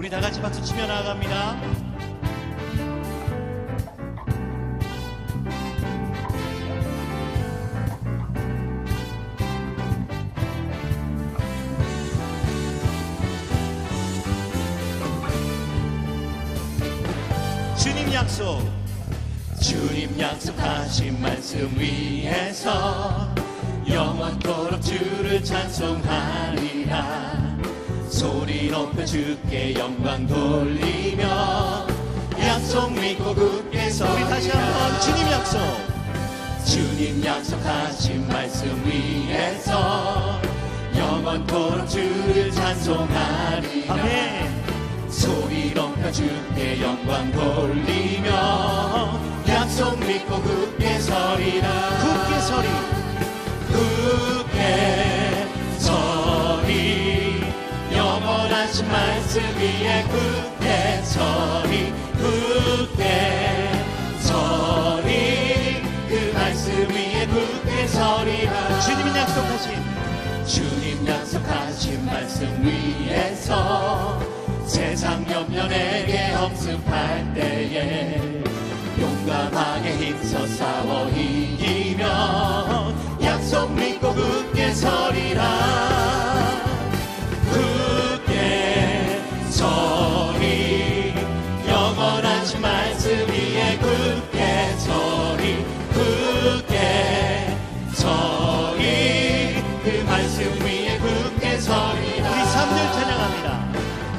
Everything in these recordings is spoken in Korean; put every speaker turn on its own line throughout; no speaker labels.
우리 다 같이 박수 치며 나아갑니다. 주님 약속 주님 약속하신 말씀 위에서 영원토록 주를 찬송하리라 소리 높여 주께 영광 돌리며 약속 믿고 굳게 서 우리 다시 한번 주님 약속. 주님 약속하신 말씀 위에서 영원토록 주를 찬송하리라. 아멘. 소리 높여 주께 영광 돌리며 약속 믿고 굳게 서리라. 굳게 서리. 굳 말씀 위에 굳게 서리 굳게 서리. 그 말씀 위에 굳게 서리라. 주님이 약속하신 주님 약속하신 말씀 위에서 세상 옆면에게 억습할 때에 용감하게 힘써 싸워 이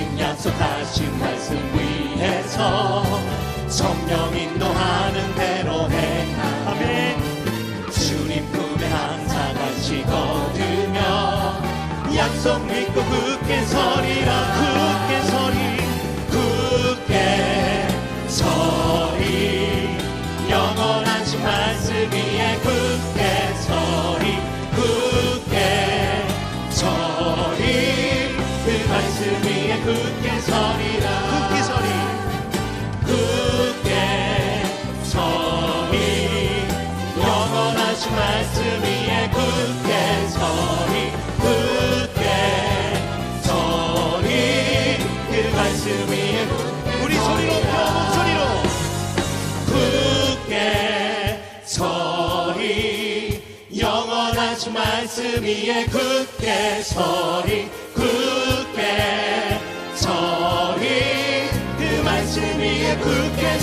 주님 약속하신 말씀 위에서 성령 인도하는 대로 아멘. 주님 품에 항상 안식 얻으며 약속 믿고 굳게 서리라 굳게 서리 굳게 서리 굳게 서리라. 굳게 서리 굳게 서리 영원하신 말씀 위에 굳게 서리 굳게 서리 그 말씀 위에 우리 소리 높여 목소리로. 굳게 서리 영원하신 말씀 위에 굳게 서리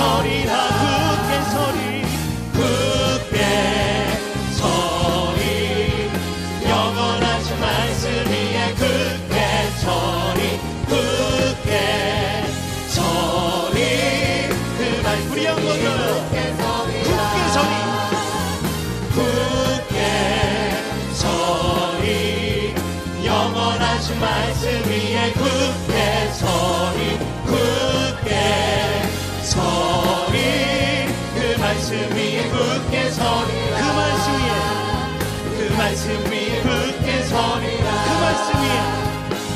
서리라. 굳게 서리 굳게 서리 영원하신 말씀 위에 굳게 서리 굳게 서리 그 말씀 우리 더 굳게 서리 굳게 서리 영원하신 말씀 위에 굳게 위에 굳게 서리라. 그 말씀 위에. 그 말씀 위에 굳게 서리라. 그 말씀 위에.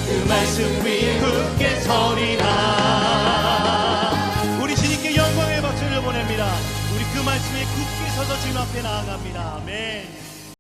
그 말씀 위에 굳게 서리라. 우리 주님께 영광의 박수를 보냅니다. 우리
그 말씀에 굳게 서서 주님 앞에 나아갑니다. 아멘.